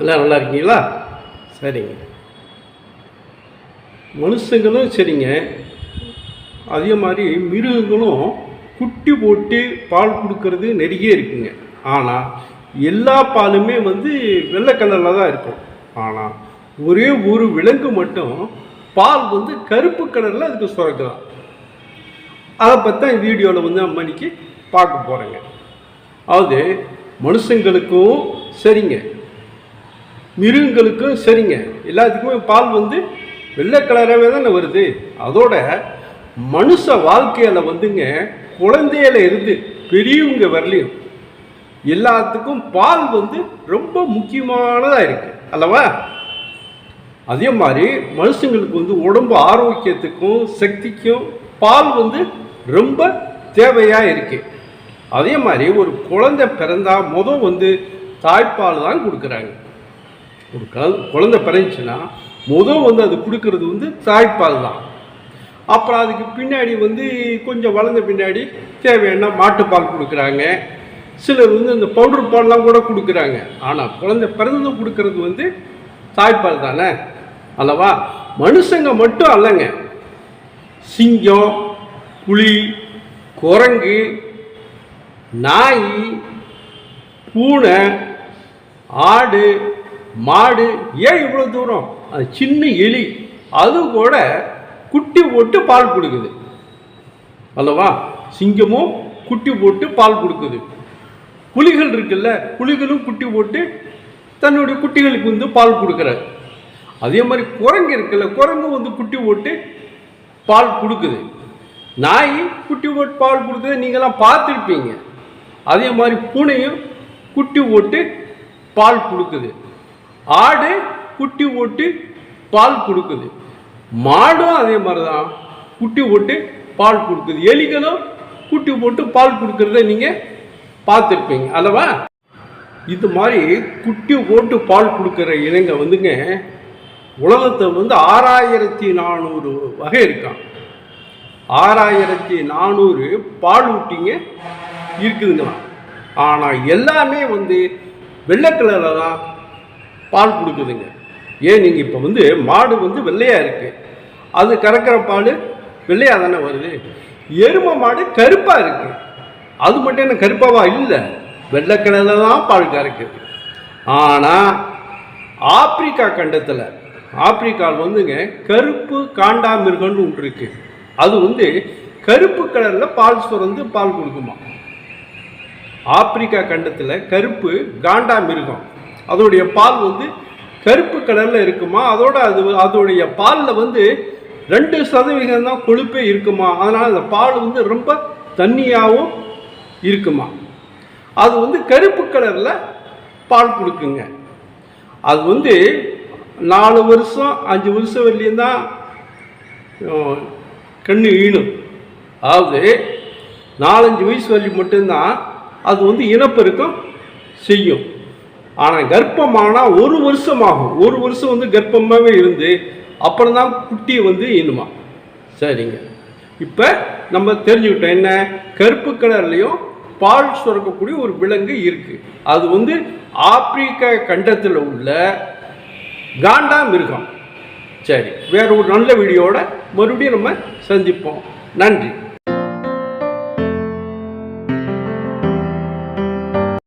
எல்லாம் நல்லா இருக்கீங்களா? சரிங்க. மனுஷங்களும் சரிங்க. அதே மாதிரி மிருகங்களும் குட்டி போட்டு பால் கொடுக்கறது நிறைய இருக்குங்க. ஆனால் எல்லா பாலுமே வந்து வெள்ளை கலரில் தான் இருக்கும். ஆனால் ஒரே ஒரு விலங்கு மட்டும் பால் வந்து கருப்பு கலரில் அதுக்கு சுரக்கலாம். அதை பற்றி தான் வீடியோவில் வந்து நம்ம பார்க்க போகிறேங்க அது மனுஷங்களுக்கும் சரிங்க. மிருகங்களுக்கும் சரிங்க. எல்லாத்துக்குமே பால் வந்து வெள்ளை கலராகவே தானே வருது. அதோட மனுஷ வாழ்க்கையில் வந்துங்க குழந்தையில இருந்து பெரியவங்க வரலையும் எல்லாத்துக்கும் பால் வந்து ரொம்ப முக்கியமானதாக இருக்குது அல்லவா? அதே மாதிரி மனுஷங்களுக்கு வந்து உடம்பு ஆரோக்கியத்துக்கும் சக்திக்கும் பால் வந்து ரொம்ப தேவையாக இருக்குது அதே மாதிரி ஒரு குழந்தை பிறந்தா முதல் வந்து தாய்ப்பால் தான் கொடுக்குறாங்க. ஒரு கல்- குழந்தை பிறந்துச்சுன்னா முதல் வந்து அது கொடுக்கறது வந்து தாய்ப்பால் தான். அப்புறம் அதுக்கு பின்னாடி வந்து கொஞ்சம் வளர்ந்த பின்னாடி தேவையான மாட்டுப்பால் கொடுக்குறாங்க. சிலர் வந்து இந்த பவுடர் பால்லாம் கூட கொடுக்குறாங்க. ஆனால் குழந்தை பிறந்ததும் கொடுக்கறது வந்து தாய்ப்பால் தானே? அல்லவா? மனுஷங்க மட்டும் அல்லங்க. சிங்கம் புலி குரங்கு நாய் பூனை ஆடு மாடு ஏன் இவ்வளோ தூரம்? அது சின்ன எலி. அது கூட குட்டி போட்டு பால் கொடுக்குது. அல்லவா? சிங்கமும் குட்டி போட்டு பால் கொடுக்குது. புலிகள் இருக்குல்ல புலிகளும் குட்டி போட்டு தன்னுடைய குட்டிகளுக்கு வந்து பால் கொடுக்குறாரு. அதே மாதிரி குரங்கு இருக்குல்ல குரங்கு வந்து குட்டி போட்டு பால் கொடுக்குது. நாய் குட்டி போட்டு பால் கொடுக்குது. நீங்களாம் பார்த்துருப்பீங்க. அதே மாதிரி பூனையும் குட்டி போட்டு பால் கொடுக்குது. ஆடு குட்டி போட்டு பால் கொடுக்குது. மாடும் அதே மாதிரி தான் குட்டி போட்டு பால் கொடுக்குது. எலிகளும் குட்டி போட்டு பால் கொடுக்குறத நீங்கள் பார்த்துருப்பீங்க. அல்லவா? இது மாதிரி குட்டி போட்டு பால் கொடுக்குற இனங்க வந்துங்க உலகத்தை வந்து ஆறாயிரத்தி நானூறு வகை இருக்கான். ஆறாயிரத்தி நானூறு பால் ஊட்டிங்க இருக்குதுங்களாம். ஆனால் எல்லாமே வந்து வெள்ளை கலரில் தான் பால் கொடுக்குதுங்க. ஏன் நீங்கள் இப்போ வந்து மாடு வந்து வெள்ளையாக இருக்குது அது கறக்கிற பால் வெள்ளையாக தானே வருது. எருமை மாடு கருப்பாக இருக்குது அது மட்டும் என்ன கருப்பாவா? இல்லை. வெள்ளை கலரில் தான் பால் கறக்குது. ஆனால் ஆப்பிரிக்கா கண்டத்தில் ஆப்பிரிக்காவில் வந்துங்க கருப்பு காண்டாமிருகம்னு ஒன்று இருக்குது அது வந்து கருப்பு கலரில் பால் சுரந்து பால் கொடுக்குமா? ஆப்பிரிக்கா கண்டத்தில் கருப்பு காண்டா மிருகம் அதோடைய பால் வந்து கருப்பு கலரில் இருக்குமா? அதோட அது அதோடைய பாலில் வந்து ரெண்டு சதவிகிதம் தான் கொழுப்பே இருக்குமா? அதனால் அந்த பால் வந்து ரொம்ப தண்ணியாகவும் இருக்குமா? அது வந்து கருப்பு கலரில் பால் கொடுக்குங்க. அது வந்து நாலு வருஷம் அஞ்சு வருஷம் வரலையும் தான் அஹ், கண்ணு அதாவது நாலஞ்சு வயசு வரலையும் மட்டும்தான் அது வந்து இனப்பெருக்கம் செய்யும். ஆனால் கர்ப்பமானால் ஒரு வருஷம் ஆகும் ஒரு வருஷம் வந்து கர்ப்பமாகவே இருந்து அப்புறம் தான் குட்டி வந்து ஈனுமா சரிங்க. இப்போ நம்ம தெரிஞ்சுக்கிட்டோம் என்ன? கருப்பு கலர்லேயும் பால் சுரக்கக்கூடிய ஒரு விலங்கு இருக்குது அது வந்து ஆப்பிரிக்க கண்டத்தில் உள்ள காண்டா மிருகம். சரி வேற ஒரு நல்ல வீடியோட மறுபடியும் நம்ம சந்திப்போம். நன்றி.